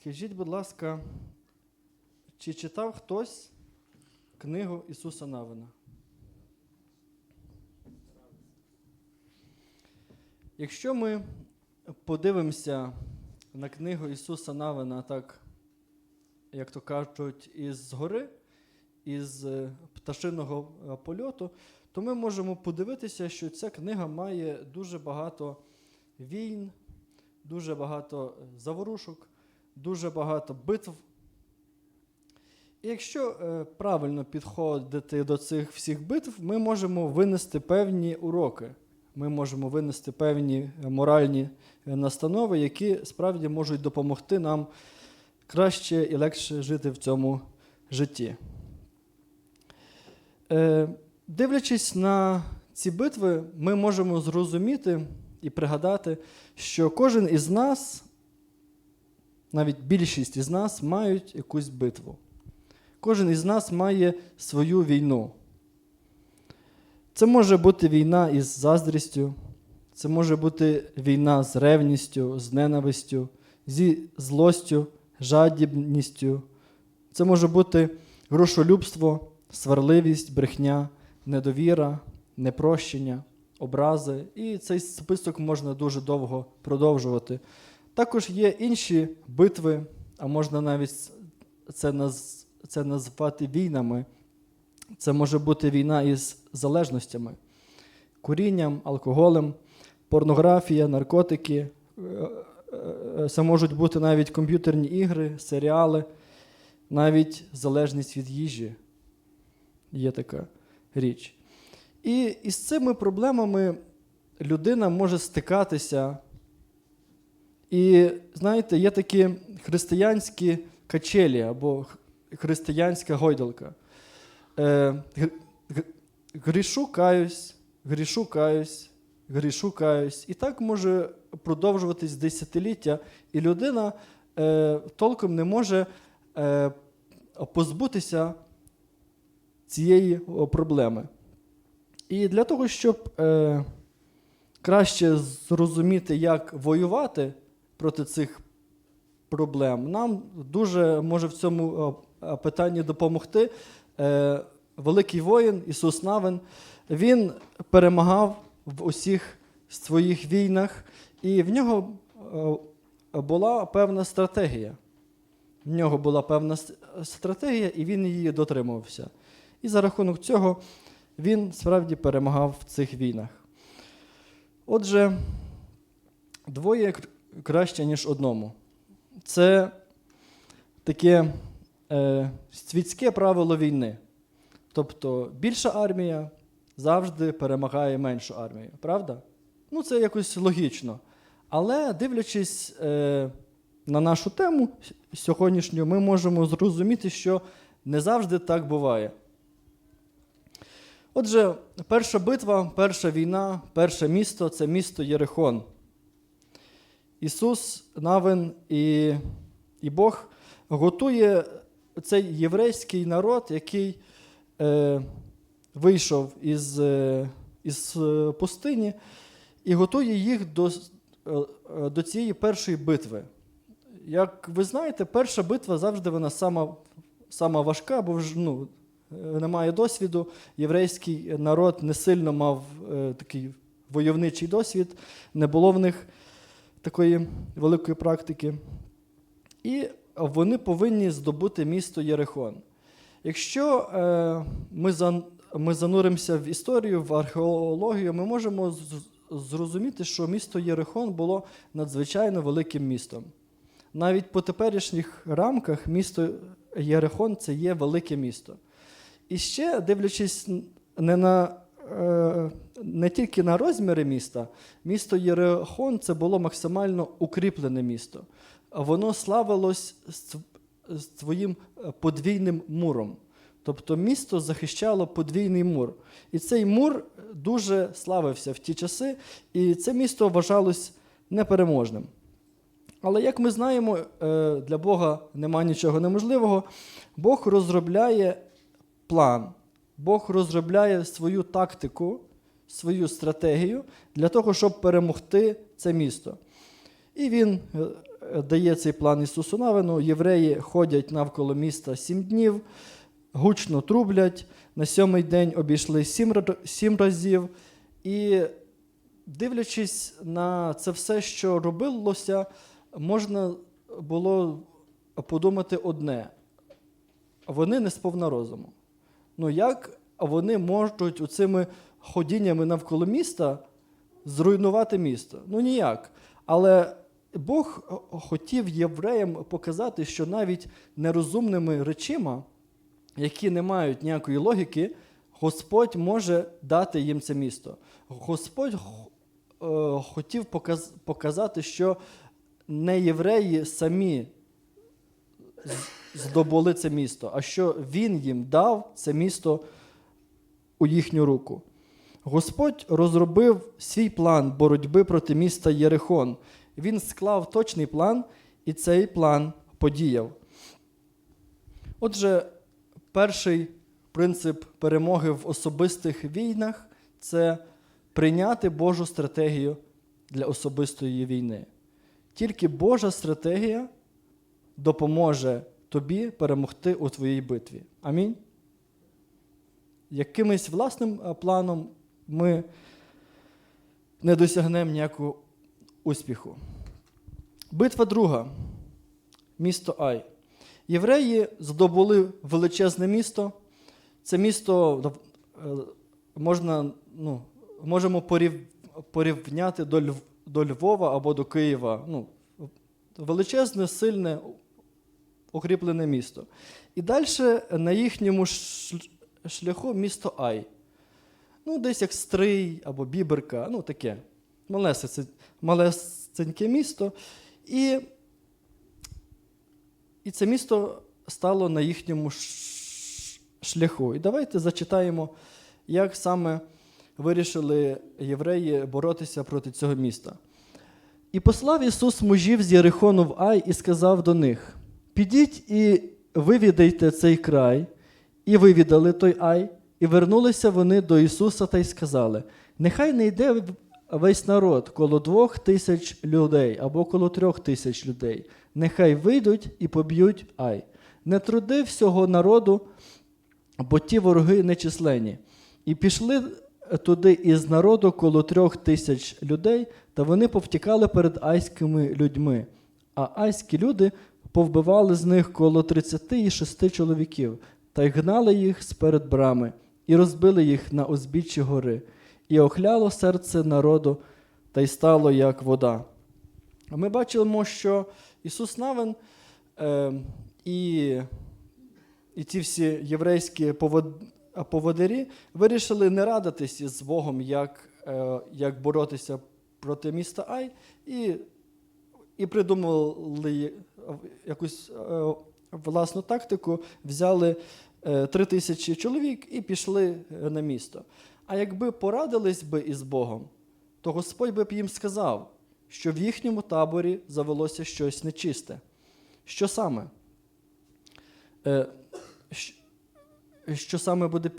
Скажіть, будь ласка, чи читав хтось книгу Ісуса Навина? Якщо ми подивимося на книгу Ісуса Навина, так, як то кажуть, із гори, із е, пташиного е, польоту, то ми можемо подивитися, що ця книга має дуже багато війн, дуже багато е, заворушок, дуже багато битв. І якщо е, правильно підходити до цих всіх битв, ми можемо винести певні уроки. Ми можемо винести певні е, моральні е, настанови, які справді можуть допомогти нам краще і легше жити в цьому житті. Дивлячись на ці битви, ми можемо зрозуміти і пригадати, що кожен із нас, навіть більшість із нас, мають якусь битву. Кожен із нас має свою війну. Це може бути війна із заздрістю, це може бути війна з ревністю, з ненавистю, зі злостю, жадібністю. Це може бути грошолюбство, сварливість, брехня, недовіра, непрощення, образи. І цей список можна дуже довго продовжувати. Також є інші битви, а можна навіть це, наз... це назвати війнами. Це може бути війна із залежностями, курінням, алкоголем, порнографія, наркотики. Е, е, Це можуть бути навіть комп'ютерні ігри, серіали, навіть залежність від їжі. Є така річ. І із цими проблемами людина може стикатися. І знаєте, є такі християнські качелі або християнська гойдалка. Е, Грішу каюсь, грішу каюсь, грішу каюсь. І так може продовжуватись десятиліття, і людина е, толком не може е, позбутися цієї проблеми. І для того, щоб е, краще зрозуміти, як воювати проти цих проблем, нам дуже може в цьому е, питанні допомогти е, великий воїн Ісус Навин. Він перемагав в усіх своїх війнах, і в нього е, була певна стратегія. В нього була певна стратегія, і він її дотримувався. І за рахунок цього він справді перемагав в цих війнах. Отже, двоє краще, ніж одному. Це таке е, світське правило війни. Тобто більша армія завжди перемагає меншу армію, правда? Ну, це якось логічно. Але дивлячись е, на нашу тему сьогоднішню, ми можемо зрозуміти, що не завжди так буває. Отже, перша битва, перша війна, перше місто це місто Єрихон. Ісус, Навин і, і Бог готує цей єврейський народ, який е, вийшов із, е, із е, пустині, і готує їх до, е, до цієї першої битви. Як ви знаєте, перша битва завжди вона сама, сама важка, бо ж, ну, немає досвіду. Єврейський народ не сильно мав е, такий войовничий досвід, не було в них такої великої практики. І вони повинні здобути місто Єрихон. Якщо е, ми, зан, ми зануримося в історію, в археологію, ми можемо зрозуміти, що місто Єрихон було надзвичайно великим містом. Навіть по теперішніх рамках місто Єрихон це є велике місто. І ще, дивлячись не на не тільки на розміри міста, місто Єрихон це було максимально укріплене місто. Воно славилось своїм е, подвійним муром. Тобто місто захищало подвійний мур. І цей мур дуже славився в ті часи, і це місто вважалось непереможним. Але як ми знаємо, е, для Бога немає нічого неможливого. Бог розробляє план, Бог розробляє свою тактику, свою стратегію для того, щоб перемогти це місто. І він е, е, дає цей план Ісусу Навину, євреї ходять навколо міста сім днів, гучно трублять, на сьомий день обійшли сім, сім разів. І дивлячись на це все, що робилося, можна було подумати одне: вони не сповна розуму. Ну як вони можуть оцими ходіннями навколо міста зруйнувати місто? Ну ніяк. Але Бог хотів євреям показати, що навіть нерозумними речима, які не мають ніякої логіки, Господь може дати їм це місто. Господь е, хотів показати, що не євреї самі здобули це місто, а що Він їм дав це місто у їхню руку. Господь розробив свій план боротьби проти міста Єрихон. Він склав точний план, і цей план подіяв. Отже, перший принцип перемоги в особистих війнах це прийняти Божу стратегію для особистої війни. Тільки Божа стратегія допоможе тобі перемогти у твоїй битві. Амінь. Якимось власним е, планом ми не досягнемо ніякого успіху. Битва друга. Місто Ай. Євреї здобули величезне місто. Це місто е, можна, ну, можемо порівняти до, Львова або до Києва. Ну, величезне, сильне, укріплене місто. І далі на їхньому шляху місто Ай. Ну, десь як Стрий або Біберка, ну таке. Малесеньке місто. І, і це місто стало на їхньому шляху. І давайте зачитаємо, як саме вирішили євреї боротися проти цього міста. І послав Ісус мужів з Єрихону в Ай і сказав до них: Підіть і вивідайте цей край, і вивідали той Ай, і вернулися вони до Ісуса та й сказали: Нехай не йде весь народ коло двох тисяч людей або коло трьох тисяч людей. Нехай вийдуть і поб'ють Ай. Не труди всього народу, бо ті вороги нечисленні. І пішли туди із народу коло трьох тисяч людей, та вони повтікали перед айськими людьми. А айські люди повбивали з них коло 36 чоловіків, та й гнали їх сперед брами, і розбили їх на узбіччі гори, і охляло серце народу, та й стало як вода. Ми бачимо, що Ісус Навин е, і, і ці всі єврейські повод, поводирі вирішили не радитись із Богом, як, е, як боротися проти міста Ай, і, і придумали якусь е, власну тактику, взяли е, три тисячі чоловік і пішли е, на місто. А якби порадились би із Богом, то Господь би б їм сказав, що в їхньому таборі завелося щось нечисте. Що саме? Що саме буде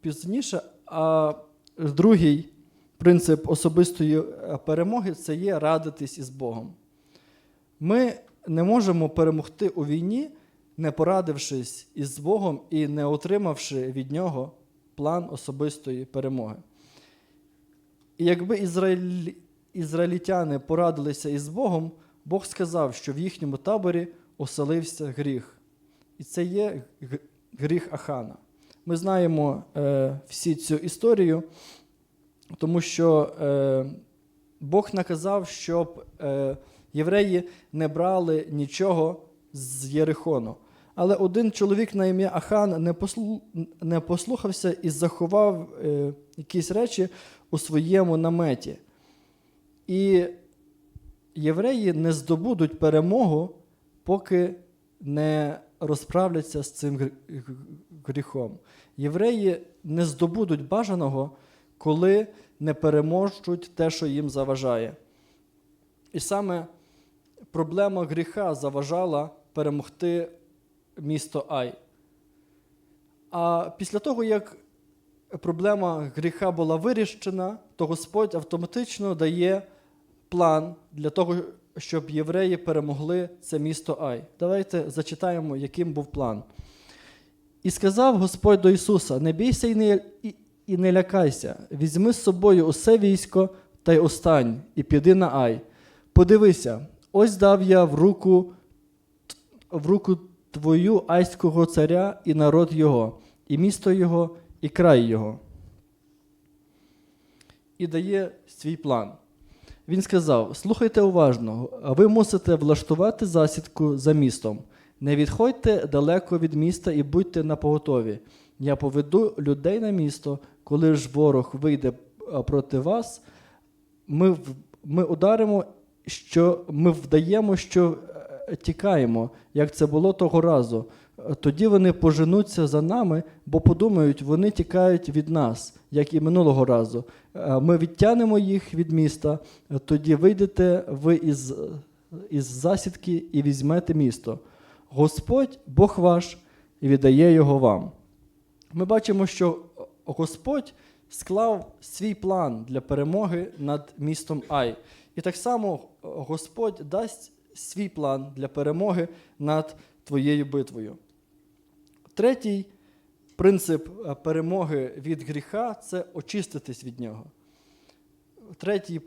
пізніше, а другий принцип особистої перемоги це є радитись із Богом. Ми не можемо перемогти у війні, не порадившись із Богом і не отримавши від Нього план особистої перемоги. І якби ізраїль... ізраїльтяни порадилися із Богом, Бог сказав, що в їхньому таборі оселився гріх. І це є гріх Ахана. Ми знаємо е, всі цю історію, тому що е, Бог наказав, щоб е, євреї не брали нічого з Єрихону. Але один чоловік на ім'я Ахан не, послухався і заховав е, якісь речі у своєму наметі. І євреї не здобудуть перемогу, поки не розправляться з цим гріхом. Євреї не здобудуть бажаного, коли не переможуть те, що їм заважає. І саме проблема гріха заважала перемогти місто Ай. А після того, як проблема гріха була вирішена, то Господь автоматично дає план для того, щоб євреї перемогли це місто Ай. Давайте зачитаємо, яким був план. І сказав Господь до Ісуса: Не бійся і не, і, і не лякайся, візьми з собою усе військо та й остань, і піди на Ай. Подивися, ось дав я в руку, в руку твою айського царя і народ його, і місто його, і край його. І дає свій план. Він сказав: Слухайте уважно, ви мусите влаштувати засідку за містом. Не відходьте далеко від міста і будьте напоготові. Я поведу людей на місто, коли ж ворог вийде проти вас, ми, ми ударимо, що ми вдаємо, що е, тікаємо, як це було того разу. Тоді вони поженуться за нами, бо подумають, вони тікають від нас, як і минулого разу. Е, Ми відтянемо їх від міста, тоді вийдете ви із, із засідки і візьмете місто. Господь, Бог ваш, віддає його вам. Ми бачимо, що Господь склав свій план для перемоги над містом Ай. І так само Господь дасть свій план для перемоги над твоєю битвою. Третій принцип е, перемоги від гріха це очиститись від нього. Третій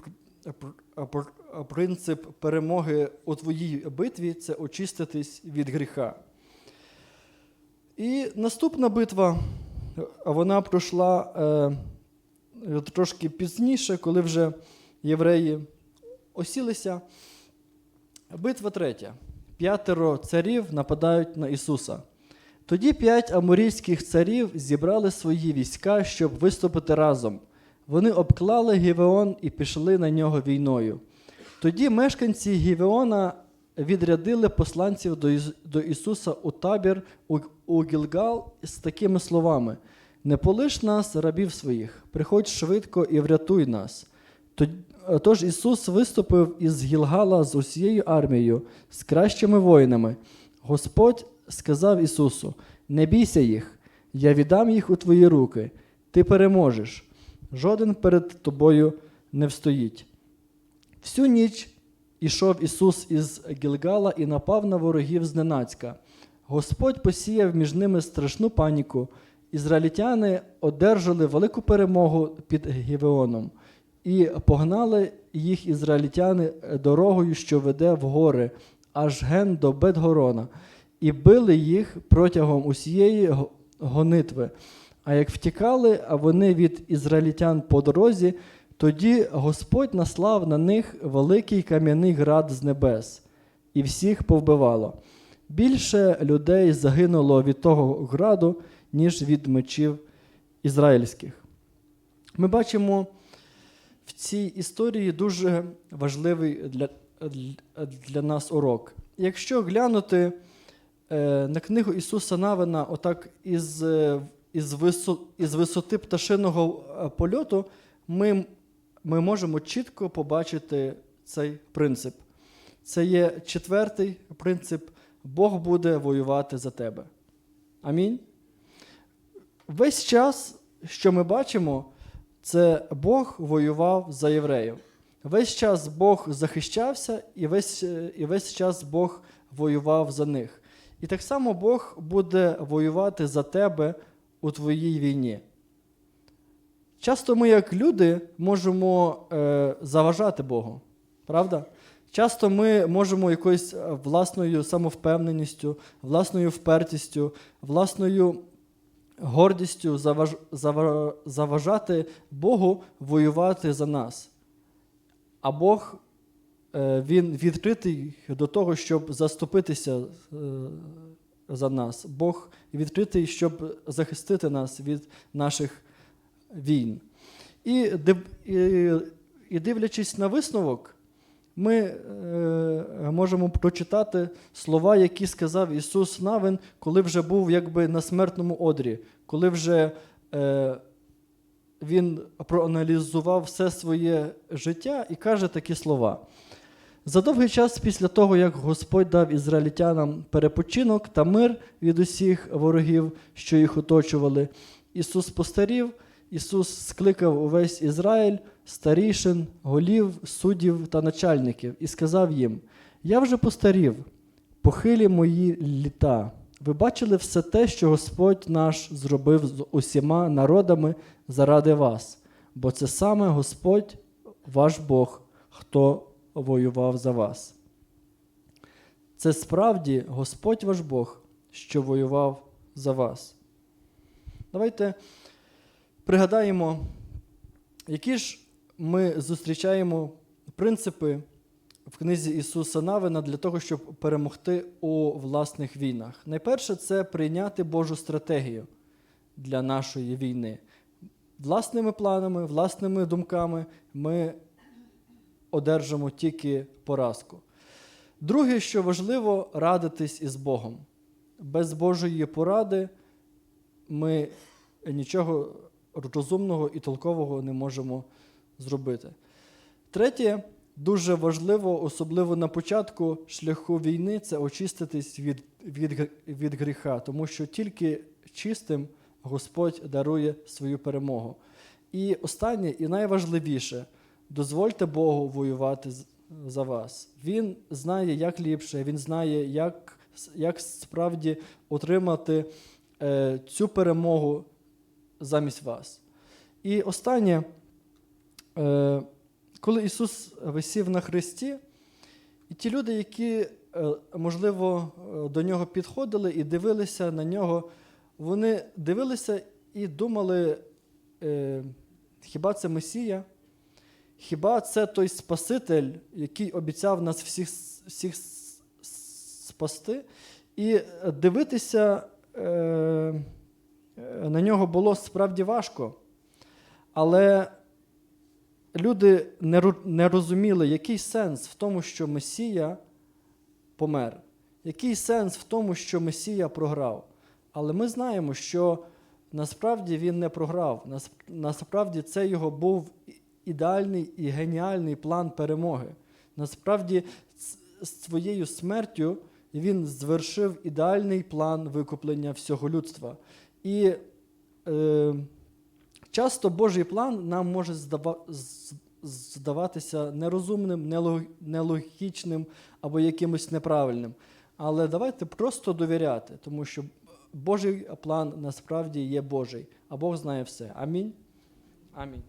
пр- принцип перемоги у твоїй битві це очиститись від гріха. І наступна битва, е, вона пройшла е, трошки пізніше, коли вже євреї осілися. Битва третя. П'ятеро царів нападають на Ісуса. Тоді п'ять аморійських царів зібрали свої війська, щоб виступити разом. Вони обклали Гівеон і пішли на нього війною. Тоді мешканці Гівеона відрядили посланців до, Ісуса у табір у, Гілгал з такими словами: Не полиш нас, рабів своїх, приходь швидко і врятуй нас. Тож Ісус виступив із Гілгала з усією армією, з кращими воїнами. Господь сказав Ісусу: Не бійся їх, я віддам їх у твої руки, ти переможеш. Жоден перед тобою не встоїть. Всю ніч ішов Ісус із Гілгала і напав на ворогів зненацька. Господь посіяв між ними страшну паніку. Ізраїльтяни одержали велику перемогу під Гівеоном і погнали їх ізраїльтяни дорогою, що веде в гори, аж ген до Бетгорона, і били їх протягом усієї гонитви. А як втікали вони від ізраїльтян по дорозі, тоді Господь наслав на них великий кам'яний град з небес, і всіх повбивало. Більше людей загинуло від того граду, ніж від мечів ізраїльських. Ми бачимо в цій історії дуже важливий для, для, нас урок. Якщо глянути е, на книгу Ісуса Навина, отак із, із, із висоти пташиного е, польоту, ми, ми можемо чітко побачити цей принцип. Це є четвертий принцип: Бог буде воювати за тебе. Амінь. Весь час, що ми бачимо, це Бог воював за євреїв. Весь час Бог захищався, і весь, е, і весь час Бог воював за них. І так само Бог буде воювати за тебе у твоїй війні. Часто ми, як люди, можемо е, заважати Богу, правда? Часто ми можемо якоюсь е, власною самовпевненістю, власною впертістю, власною гордістю заваж, зава- заважати Богу воювати за нас. А Бог е, він відкритий до того, щоб заступитися е, за нас. Бог відкритий, щоб захистити нас від наших війн. І, і, і дивлячись на висновок, ми е, можемо прочитати слова, які сказав Ісус Навин, коли вже був якби на смертному одрі, коли вже е, він проаналізував все своє життя і каже такі слова. За довгий час після того, як Господь дав ізраїльтянам перепочинок та мир від усіх ворогів, що їх оточували, Ісус постарів Ісус скликав увесь Ізраїль, старішин, голів, суддів та начальників, і сказав їм: Я вже постарів, похилі мої літа. Ви бачили все те, що Господь наш зробив з усіма народами заради вас, бо це саме Господь, ваш Бог, хто воював за вас. Це справді Господь ваш Бог, що воював за вас. Давайте пригадаємо, які ж ми зустрічаємо принципи в книзі Ісуса Навина для того, щоб перемогти у власних війнах. Найперше це прийняти Божу стратегію для нашої війни. Власними планами, власними думками ми одержимо тільки поразку. Друге, що важливо, радитись із Богом. Без Божої поради ми нічого розумного і толкового не можемо зробити. Третє, дуже важливо, особливо на початку шляху війни, це очиститись від, від, від гріха, тому що тільки чистим Господь дарує свою перемогу. І останнє, і найважливіше, дозвольте Богу воювати за вас. Він знає, як ліпше, він знає, як, як справді отримати е, цю перемогу замість вас. І останнє, е, коли Ісус висів на хресті, і ті люди, які, е, можливо, е, до нього підходили і дивилися на нього, вони дивилися і думали, хіба це Месія? Хіба це той Спаситель, який обіцяв нас всіх, всіх спасти? І дивитися на нього було справді важко. Але люди не, розуміли, який сенс в тому, що Месія помер, який сенс в тому, що Месія програв. Але ми знаємо, що насправді він не програв. Насправді це його був ідеальний і геніальний план перемоги. Насправді, своєю смертю він звершив ідеальний план викуплення всього людства. І е, часто Божий план нам може здава- здаватися нерозумним, нелогічним або якимось неправильним. Але давайте просто довіряти, тому що Божий план насправді є Божий, а Бог знає все. Амінь. Амінь.